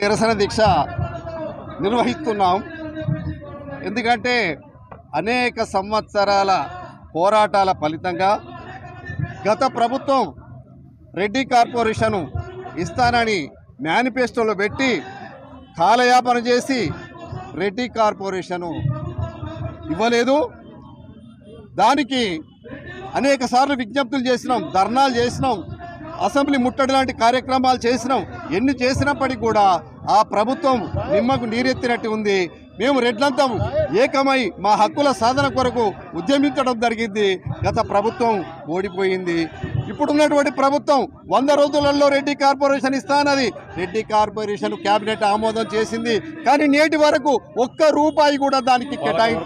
నిరసన దీక్ష నిర్వహిస్తున్నాం. ఎందుకంటే అనేక సంవత్సరాల పోరాటాల ఫలితంగా గత ప్రభుత్వం రెడ్డి కార్పొరేషను ఇస్తానని మేనిఫెస్టోలో పెట్టి కాలయాపన చేసి రెడ్డి కార్పొరేషను ఇవ్వలేదు. దానికి అనేక సార్లు విజ్ఞప్తులు చేసినాం ధర్నాలు చేసినాం. అసెంబ్లీ ముట్టడి లాంటి కార్యక్రమాలు చేసినాం. ఎన్ని చేసినప్పటికీ కూడా ఆ ప్రభుత్వం నిమ్మకు నీరెత్తినట్టు ఉంది. మేము రెడ్లంతా ఏకమై మా హక్కుల సాధన కొరకు ఉద్యమించడం జరిగింది. గత ప్రభుత్వం ఓడిపోయింది. ఇప్పుడున్నటువంటి ప్రభుత్వం వంద రోజులలో రెడ్డి కార్పొరేషన్ ఇస్తానది. రెడ్డి కార్పొరేషన్ కేబినెట్ ఆమోదం చేసింది. కానీ నేటి వరకు ఒక్క రూపాయి కూడా దానికి కేటాయి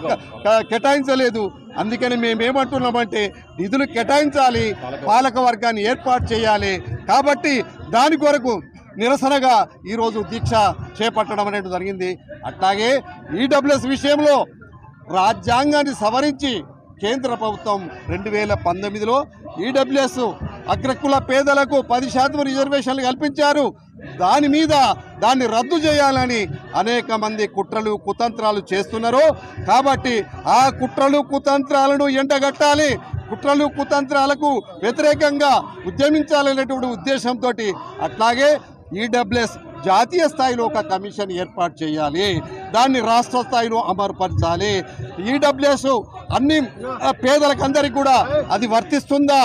కేటాయించలేదు. అందుకని మేమేమంటున్నామంటే నిధులు కేటాయించాలి పాలక వర్గాన్ని ఏర్పాటు చేయాలి. కాబట్టి దాని కొరకు నిరసనగా ఈరోజు దీక్ష చేపట్టడం అనేది జరిగింది. అట్లాగే ఈడబ్ల్యూఎస్ విషయంలో రాజ్యాంగాన్ని సవరించి కేంద్ర ప్రభుత్వం రెండు వేల పంతొమ్మిదిలో ఈడబ్ల్యూఎస్ అగ్రకుల పేదలకు పది శాతం రిజర్వేషన్లు కల్పించారు. దాని మీద దాన్ని రద్దు చేయాలని అనేక మంది కుట్రలు కుతంత్రాలు చేస్తున్నారు. కాబట్టి ఆ కుట్రలు కుతంత్రాలను ఎండగట్టాలి. కుట్రలు కుతంత్రాలకు వ్యతిరేకంగా ఉద్యమించాలనేటువంటి ఉద్దేశంతో అట్లాగే ఈడబ్ల్యూఎస్ జాతీయ స్థాయిలో ఒక కమిషన్ ఏర్పాటు చేయాలి. దాన్ని రాష్ట్ర స్థాయిలో అమరుపరచాలి ఈడబ్ల్యూఎస్ అన్ని పేదలకందరికీ కూడా అది వర్తిస్తుందా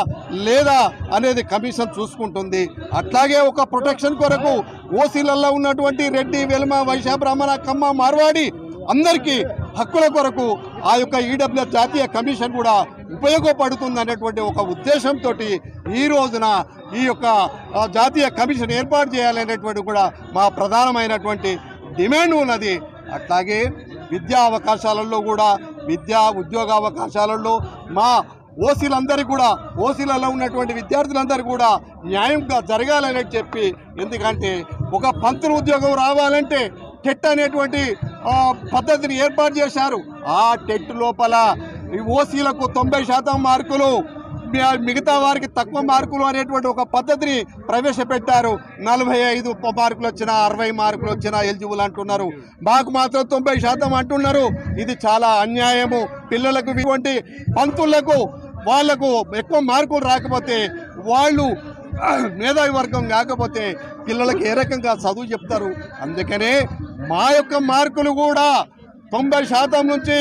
లేదా అనేది కమిషన్ చూసుకుంటుంది. అట్లాగే ఒక ప్రొటెక్షన్ కొరకు ఓసీలలో ఉన్నటువంటి రెడ్డి వెల్మ వైశ్య బ్రాహ్మణ కమ్మ మార్వాడి అందరికీ హక్కుల కొరకు ఆ యొక్క ఈడబ్ల్యూ జాతీయ కమిషన్ కూడా ఉపయోగపడుతుంది అనేటువంటి ఒక ఉద్దేశంతో ఈ రోజున ఈ యొక్క జాతీయ కమిషన్ ఏర్పాటు చేయాలనేటువంటి కూడా మా ప్రధానమైనటువంటి డిమాండ్ ఉన్నది. అట్లాగే విద్యా అవకాశాలలో కూడా విద్యా ఉద్యోగ అవకాశాలలో మా ఓసీలందరికీ కూడా ఓసీలలో ఉన్నటువంటి విద్యార్థులందరూ కూడా న్యాయంగా జరగాలని చెప్పి ఎందుకంటే ఒక పంతులు ఉద్యోగం రావాలంటే టెట్ అనేటువంటి పద్ధతిని ఏర్పాటు చేశారు. ఆ టెట్ లోపల ఈ ఓసీలకు తొంభై శాతం మార్కులు మిగతా వారికి తక్కువ మార్కులు అనేటువంటి ఒక పద్ధతిని ప్రవేశపెట్టారు. నలభై ఐదు మార్కులు వచ్చినా అరవై మార్కులు వచ్చినా ఎలిజిబుల్ అంటున్నారు. మాకు మాత్రం తొంభై శాతం అంటున్నారు. ఇది చాలా అన్యాయము. పిల్లలకు ఇటువంటి పంతులకు వాళ్ళకు ఎక్కువ మార్కులు రాకపోతే వాళ్ళు మేధావి వర్గం కాకపోతే పిల్లలకు ఏ రకంగా చదువు చెప్తారు? అందుకనే మా యొక్క మార్కులు కూడా తొంభై శాతం నుంచి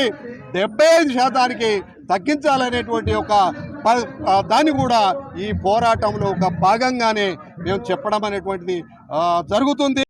డెబ్బై ఐదు శాతానికి తగ్గించాలనేటువంటి ఒక ప- దాన్ని కూడా ఈ పోరాటంలో ఒక భాగంగానే మేము చెప్పడం అనేటువంటిది జరుగుతుంది.